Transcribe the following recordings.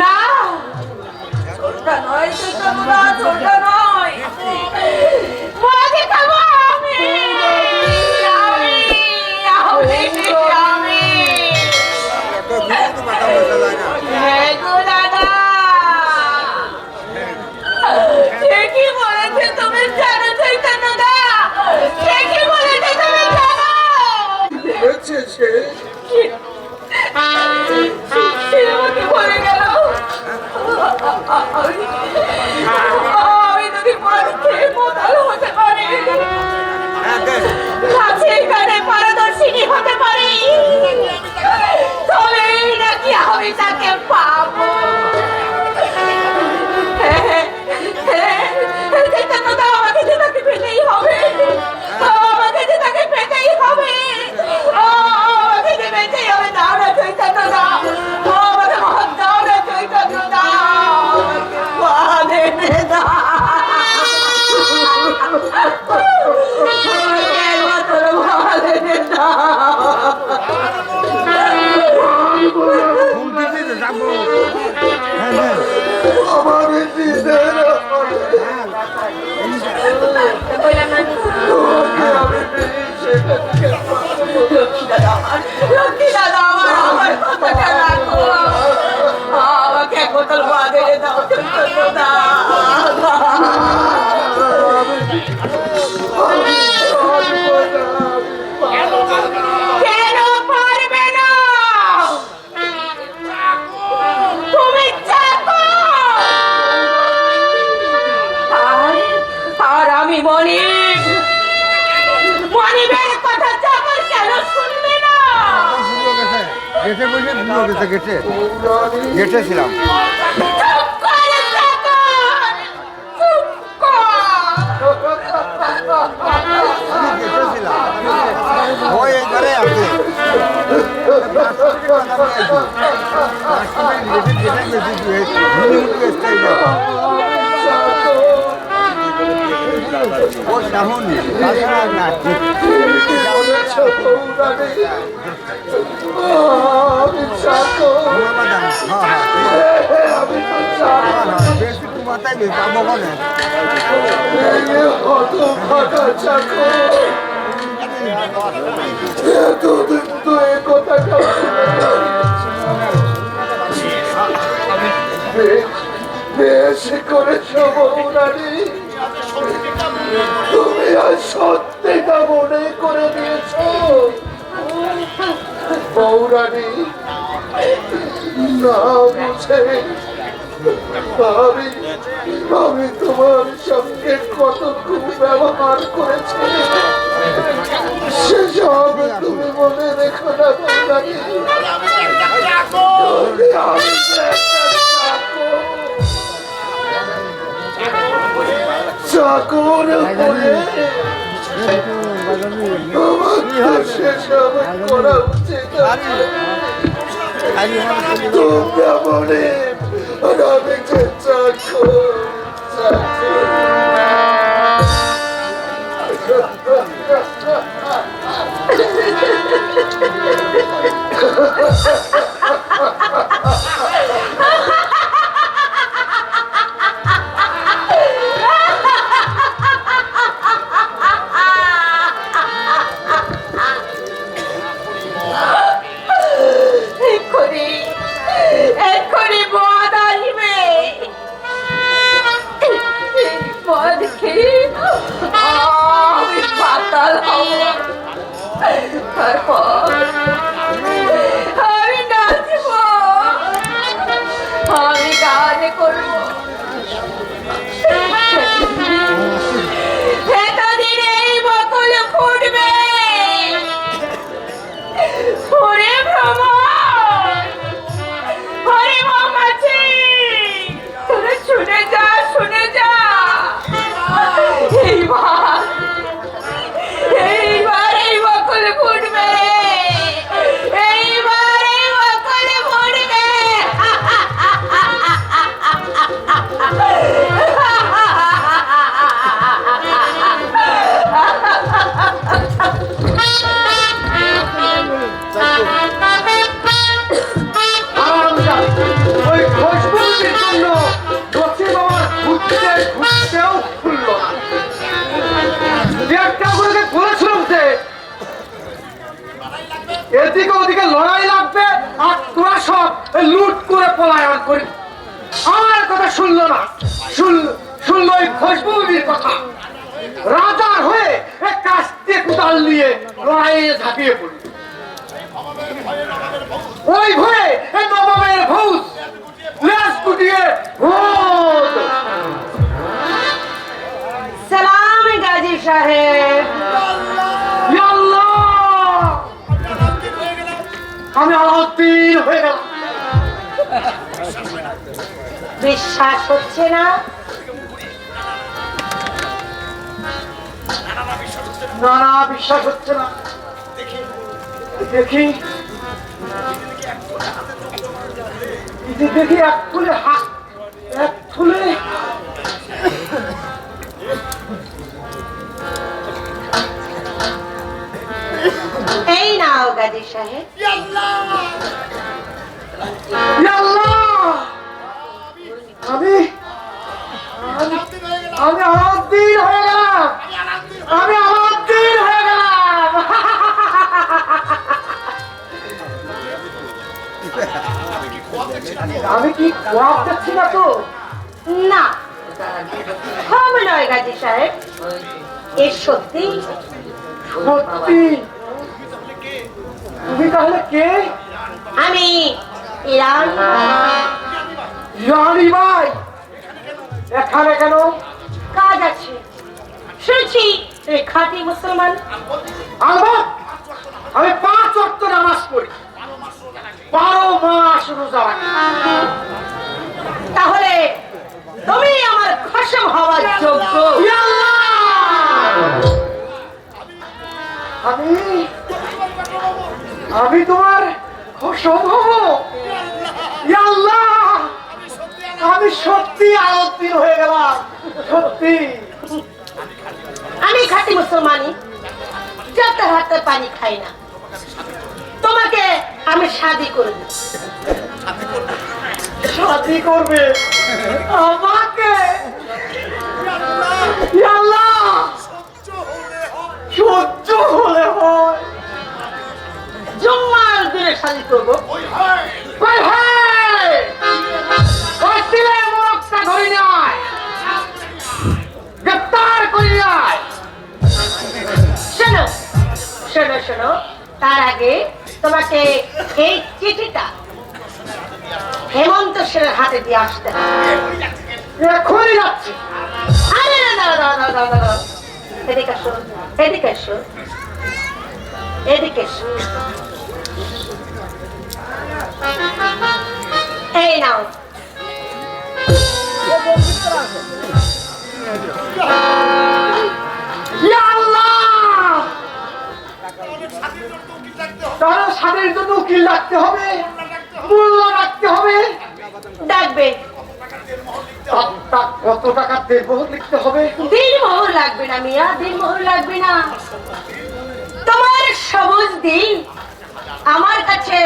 না। ছোটটা নয় না ছোটটা নয়। মাকে খাব আমি আমি আমি আমি। ঠিকই বলেছে তুমি জানো চৈতন্য দা ঠিকই বলেছে তুমি জানো সে পেয়েছি লক্ষ্মী দাদা আমার লক্ষ্মী দাদা আমার আমাকে এক বোতল গেটে বসে ভুলে গেছে গেটে। গেটে ছিলাম। ও সাহন বেশি বেশ করেছ বৌরানি তুমি আজ সত্যিটা মনে করে দিয়েছ? বৌরানি, না বুঝে আমি আমি তোমার সঙ্গে কত ব্যবহার করেছি? সেসব তুমি সেসব করা উচিত তোমরা মনে আর আমি যে চাকর চাকর এক্ষুনি কথা শুনলো না শুনল শুনলো ওই খুশবুবির কথা। রাজার হয়ে কাস্তে কুদাল নিয়ে লড়াইয়ে ঝাঁপিয়ে পড়ি ওই এই নবাবের ভূত লেজ ভূত সালাম গাজী সাহেব। আমি আলাউদ্দিন হয়ে গেলাম। বিশ্বাস হচ্ছে না। না না বিশ্বাস হচ্ছে না। দেখি। দেখি এক ফুলে হাত এক ফুলে। এই নাও গাজী সাহেব! আমি আমি আলাউদ্দিন হয়ে গেলাম। আমি আলাউদ্দিন হয়ে গেলাম। আমি কি কোয়াব যাচ্ছি না তো? না। কম নয় গাজী সাহেব। এ সত্যি। সত্যি? তুমি তাহলে কে? আমি ইরান। ভাই এখানে কেন? কাজ আছে। শুনছি খাঁটি মুসলমান। আলবাত আমি পাঁচ অক্ট নামাজ পড়ি। বারো মাস রোজা তাহলে তুমি আমার খসম হওয়ার যোগ্য। আমি আমি তোমার অসম্ভব ইয়া আল্লাহ! আমি সত্যি আলোত্তীন হয়ে গেলাম সত্যি। আমি খাঁটি মুসলমানই যত হাতে পানি খাই না। তোমাকে আমি শাদি করে দেব শাদি করবে? আমাকে? আল্লাহ! সহ্য হলে হয়। জুম্মার দিনে শাদি করব। গ্রেপ্তার করে শোনো শোনো শোনো, তার আগে তোমাকে এই চিঠিটা হেমন্ত সেনের হাতে দিয়ে আসতে। এখনই যাচ্ছি আরে, না না না না না না এদিকে এদিকে এদিকে এই নাও! তাহলে স্বাদের জন্য উকিল রাখতে হবে। মূল্য রাখতে হবে। ডাকবে। কত টাকা দেবো লিখতে হবে? দিন মোহর লাগবে না মিয়া দিন মোহর লাগবে না। তোমার সবুজ দিন আমার কাছে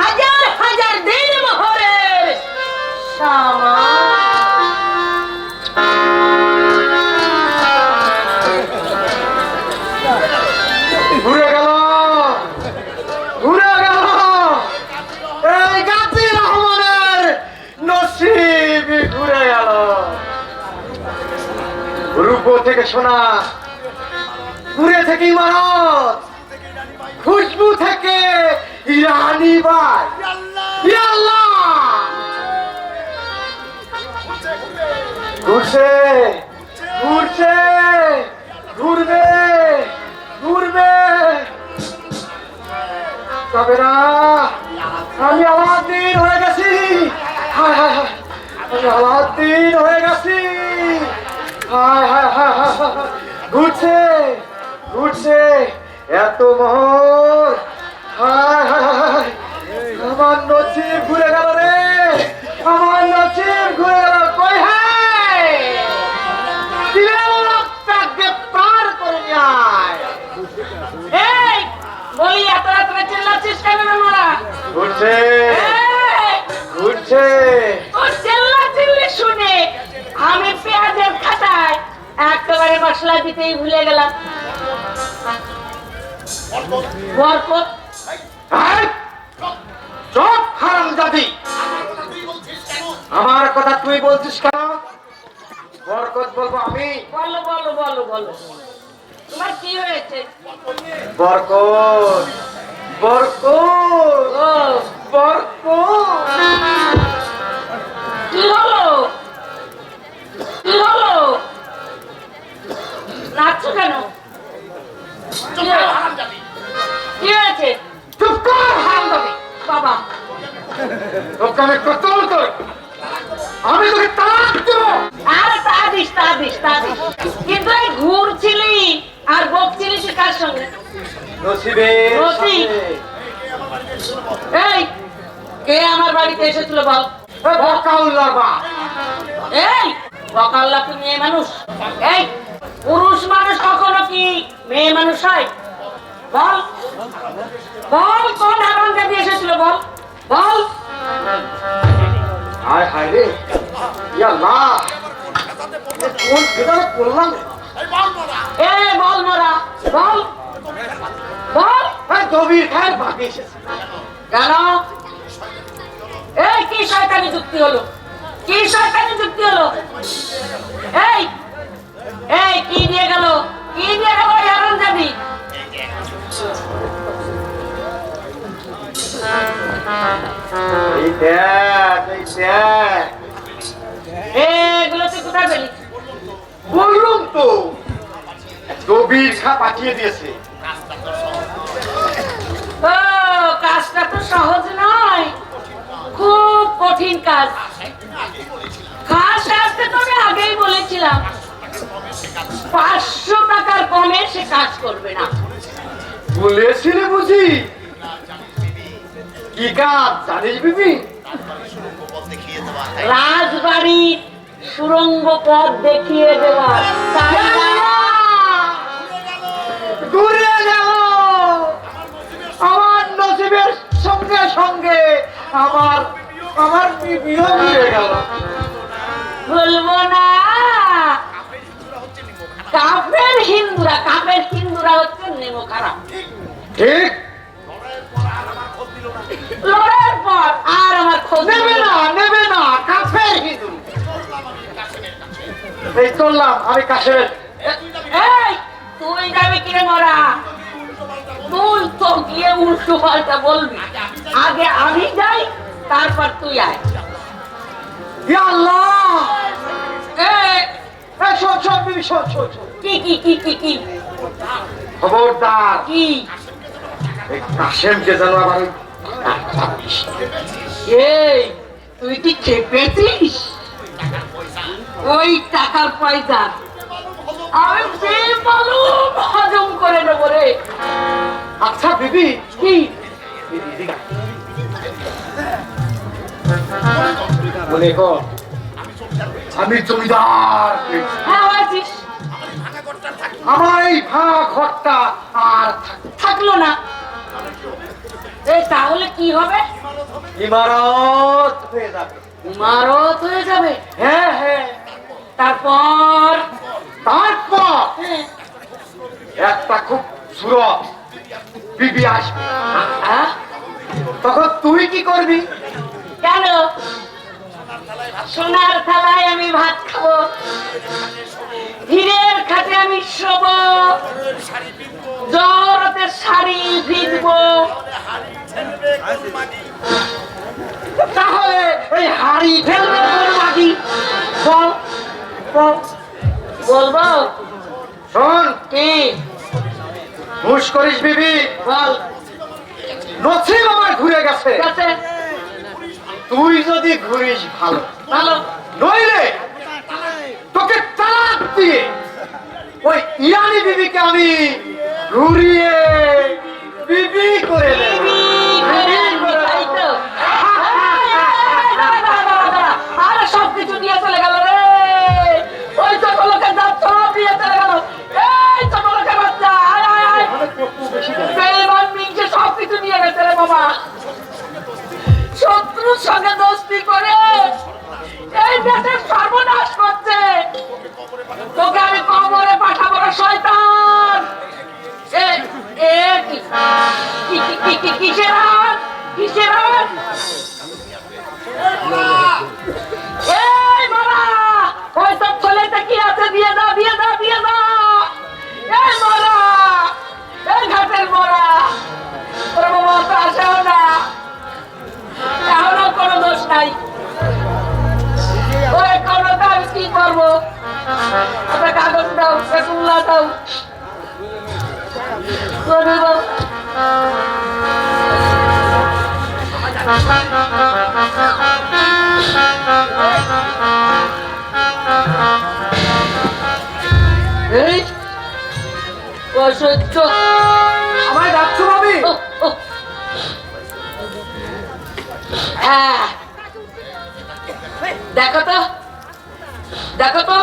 হাজার হাজার দিন মোহরের সমান। রূপ থেকে সোনা ঘুরে থেকে ইমারত খুশবু থেকে ইরানি আল্লাহ! ঘুরছে ঘুরছে, ঘুরবে ঘুরবে। তবে না, আমি হয়ে গেছি। হায় হায় আমি আলাদিন হয়ে গেছি। ঘুরছে ঘুরছে এত মোহর আমার নচিব ঘুরে গেল রে। আমার নচিব ঘুরে গেল। কই হায়? পার করে নিয়ে আয় এই বলি এত রাত্রে চিল্লাচ্ছিস কেন ঘুরছে। ঘুরছে। ও চিল্লা চিল্লি শুনে একেবারে মশলা দিতেই ভুলে গেলাম। বরকত। এই! হারাম জাতি। আমার কথা তুই বলছিস কেন? বরকত বলব আমি। বলো বলো বলো বলো। তোমার কি হয়েছে? বরকত বরকত বরকত। কি হলো? কি হলো? এই কে আমার বাড়িতে এসেছিল বল? বকাউল্লার এই মেয়ে মানুষ? এই পুরুষ মানুষ কখনো কি মেয়ে মানুষ হয়? বল বল কোন হারাম জাতি এসেছিল বল? বল। হায় হায় রে। ইয়া আল্লাহ কোন বিধানে করলাম এ বল মোরা বল বল। দবির খায়ের এসেছে। কেন এই কি শয়তানি যুক্তি হলো? কি শয়তানি যুক্তি হলো? এই এই কি দিয়ে গেল? কি দিয়ে গেল এই দেখ এগুলো তুই কোথায় পেলি? বললুম তো দবির খা পাঠিয়ে দিয়েছে ও কাজটা তো সহজ নয়। খুব কঠিন কাজ। খাস কাজটা তো আমি আগেই বলেছিলাম। পাঁচশো টাকার কমে সে কাজ করবে না। বলেছিলে বুঝি? কি কাজ জানিস বিবি? রাজবাড়ির সুরঙ্গ পথ দেখিয়ে দেওয়া? ঘুরে গেল। আমার নসিবের সঙ্গে সঙ্গে আমার আমার গেল। বলব না। কাপের হিন্দুরা কাপের হিন্দুরা হচ্ছে নেমো খারাপ ঠিক। লড়ার পর আর আমার খোঁজ নেবে না নেবে না কাফের হিন্দু এই চললাম আমি কাশের এই তুই যাবি কিরে মরা? তুই তো গিয়ে উল্টো পাল্টা বলবি। আগে আমি যাই তারপর তুই আয়। আল্লাহ! এই, এই শোন শোন বিবি শোন শোন শোন। কি কি কি কি কি? খবরদার। কি? কাশেমকে যেন আবার এই তুই কি চেপেছিস ওই টাকার পয়সা। আমি বেমালুম হজম করে নেব রে। আচ্ছা বিবি কি? বলে আমি জমিদার। হ্যাঁ আমার এই ভাঙা ঘরটা আর থাক- থাকল না। এই তাহলে কি হবে? ইমারত হয়ে যাবে। ইমারত হয়ে যাবে? হ্যাঁ হ্যাঁ। তারপর? তারপর? হ্যাঁ, একটা খুব সুরত। বিবি আসবে। তখন তুই কি করবি? কেন? সোনার থালায় আমি ভাত খাব। হীরের খাটে আমি শোব। জরতে শাড়ি ভিজবো। তাহলে এই হাড়ি ফেলবে মাটি। বল বল। বলব? শোন, কি? হুশ করিস বিবি বল নসিব আমার ঘুরে গেছে তুই যদি ঘুরিস ভালো ভালো নইলে তোকে তালাক দিয়ে ওই ইয়ানি বিবিকে আমি ঘুরিয়ে বিবি করে দেব। আরে সব কিছু নিয়ে চলে গেল কিসের অসহ্য। আমায় ডাকছো ভাবি। হ্যাঁ। দেখো তো। দেখো তো।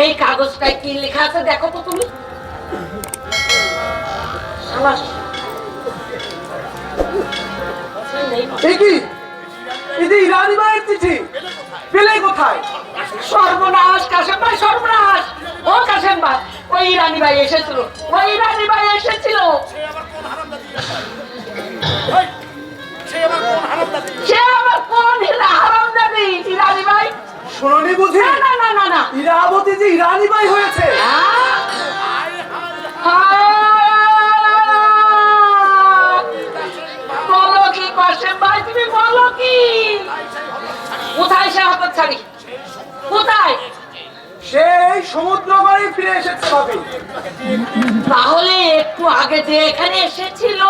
এই কাগজটায় কি লেখা আছে দেখো তো তুমি। ইরানি মায়ের চিঠি। পেলে কোথায়? সর্বনাশ কাশেম ভাই সর্বনাশ। ও কাশেম ভাই। ওই ইরানি ভাই এসেছিল। ওই ইরানি ভাই এসেছিল। যে এখানে এসেছিল